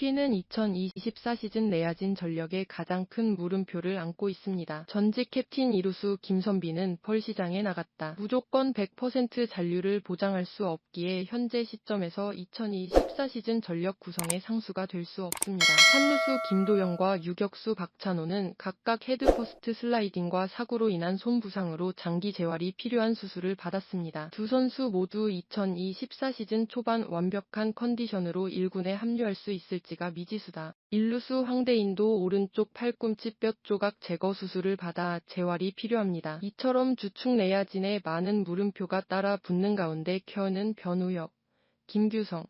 키는 2024 시즌 내야진 전력의 가장 큰 물음표를 안고 있습니다. 전직 캡틴 이루수 김선비는 펄 시장에 나갔다. 무조건 100% 잔류를 보장할 수 없기에 현재 시점에서 2024 시즌 전력 구성의 상수가 될 수 없습니다. 산루수 김도영과 유격수 박찬호는 각각 헤드퍼스트 슬라이딩과 사고로 인한 손 부상으로 장기 재활이 필요한 수술을 받았습니다. 두 선수 모두 2024 시즌 초반 완벽한 컨디션으로 1군에 합류할 수 있을지 가 미지수다. 일루수 황대인도 오른쪽 팔꿈치 뼈 조각 제거 수술을 받아 재활이 필요합니다. 이처럼 주축 내야진에 많은 물음표가 따라 붙는 가운데 켜는 변우혁, 김규성,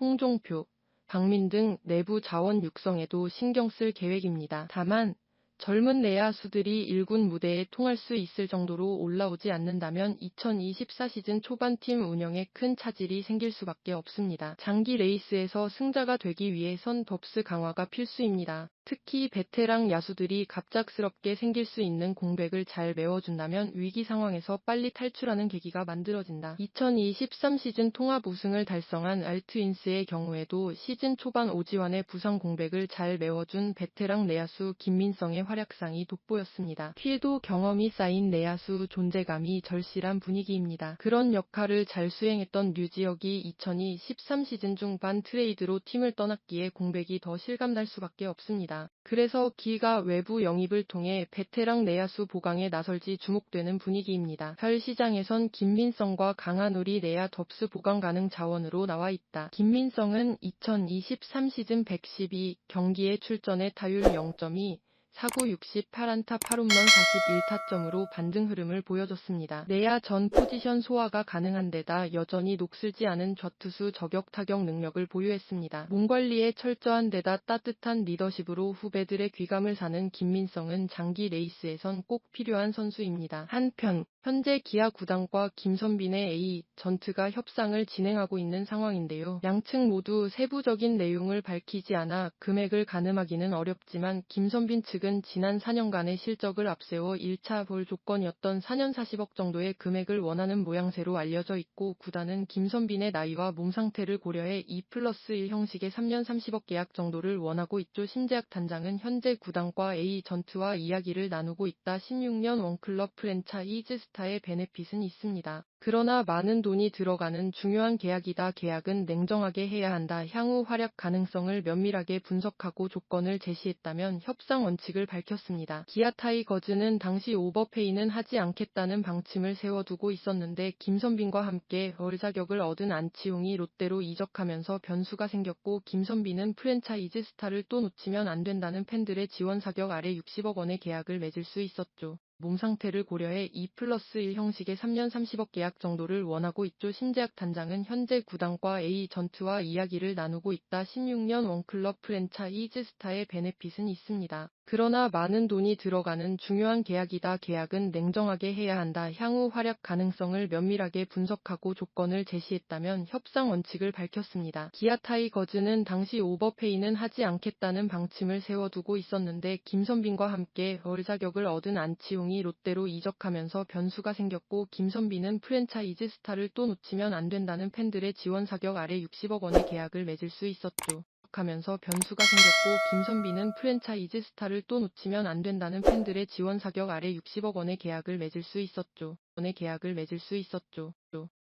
홍종표, 박민 등 내부 자원 육성에도 신경 쓸 계획입니다. 다만 젊은 내야수들이 1군 무대에 통할 수 있을 정도로 올라오지 않는다면 2024 시즌 초반 팀 운영에 큰 차질이 생길 수밖에 없습니다. 장기 레이스에서 승자가 되기 위해선 덥스 강화가 필수입니다. 특히 베테랑 야수들이 갑작스럽게 생길 수 있는 공백을 잘 메워준다면 위기 상황에서 빨리 탈출하는 계기가 만들어진다. 2023 시즌 통합 우승을 달성한 알트윈스의 경우에도 시즌 초반 오지환의 부상 공백을 잘 메워준 베테랑 내야수 김민성의 활약상이 돋보였습니다. 키에도 경험이 쌓인 내야수 존재감이 절실한 분위기입니다. 그런 역할을 잘 수행했던 류지혁이 2023 시즌 중반 트레이드로 팀을 떠났기에 공백이 더 실감날 수밖에 없습니다. 그래서 기가 외부 영입을 통해 베테랑 내야수 보강에 나설지 주목되는 분위기입니다. 별 시장에선 김민성과 강한우리 내야 덥스 보강 가능 자원으로 나와 있다. 김민성은 2023 시즌 112 경기에 출전해 타율 0.2, 사구 68안타 8홈런 41타점으로 반등 흐름을 보여줬습니다. 내야 전 포지션 소화가 가능한 데다 여전히 녹슬지 않은 좌투수 저격 타격 능력을 보유했습니다. 몸 관리에 철저한 데다 따뜻한 리더십으로 후배들의 귀감을 사는 김민성은 장기 레이스에선 꼭 필요한 선수입니다. 한편 현재 기아 구단과 김선빈의 A 전트가 협상을 진행하고 있는 상황인데요. 양측 모두 세부적인 내용을 밝히지 않아 금액을 가늠하기는 어렵지만 김선빈 측은 지난 4년간의 실적을 앞세워 1차 볼 조건이었던 4년 40억 정도의 금액을 원하는 모양새로 알려져 있고 구단은 김선빈의 나이와 몸 상태를 고려해 2 플러스 1 형식의 3년 30억 계약 정도를 원하고 있죠. 심재학 단장은 현재 구단과 A 전트와 이야기를 나누고 있다. 16년 원클럽 프랜차이즈 스타의 베네핏은 있습니다. 그러나 많은 돈이 들어가는 중요한 계약이다. 계약은 냉정하게 해야 한다. 향후 활약 가능성을 면밀하게 분석하고 조건을 제시했다면 협상 원칙을 밝혔습니다. 기아 타이거즈는 당시 오버페이는 하지 않겠다는 방침을 세워두고 있었는데 김선빈과 함께 어르 자격을 얻은 안치홍이 롯데로 이적하면서 변수가 생겼고 김선빈은 프랜차이즈 스타를 또 놓치면 안 된다는 팬들의 지원 사격 아래 60억 원의 계약을 맺을 수 있었죠. 몸 상태를 고려해 2 플러스 1 형식의 3년 30억 계약 정도를 원하고 있죠. 심재학 단장은 현재 구단과 A 전투와 이야기를 나누고 있다. 16년 원클럽 프랜차이즈 스타의 베네핏은 있습니다. 그러나 많은 돈이 들어가는 중요한 계약이다. 계약은 냉정하게 해야 한다. 향후 활약 가능성을 면밀하게 분석하고 조건을 제시했다면 협상 원칙을 밝혔습니다. 기아 타이거즈는 당시 오버페이는 하지 않겠다는 방침을 세워두고 있었는데 김선빈과 함께 어르 자격을 얻은 안치홍이 롯데로 이적하면서 변수가 생겼고 김선빈은 프랜차이즈 스타를 또 놓치면 안 된다는 팬들의 지원 사격 아래 60억 원의 계약을 맺을 수 있었죠. 하면서 변수가 생겼고 김선비는 프랜차이즈 스타를 또 놓치면 안 된다는 팬들의 지원 사격 아래 60억 원의 계약을 맺을 수 있었죠. 원의 계약을 맺을 수 있었죠.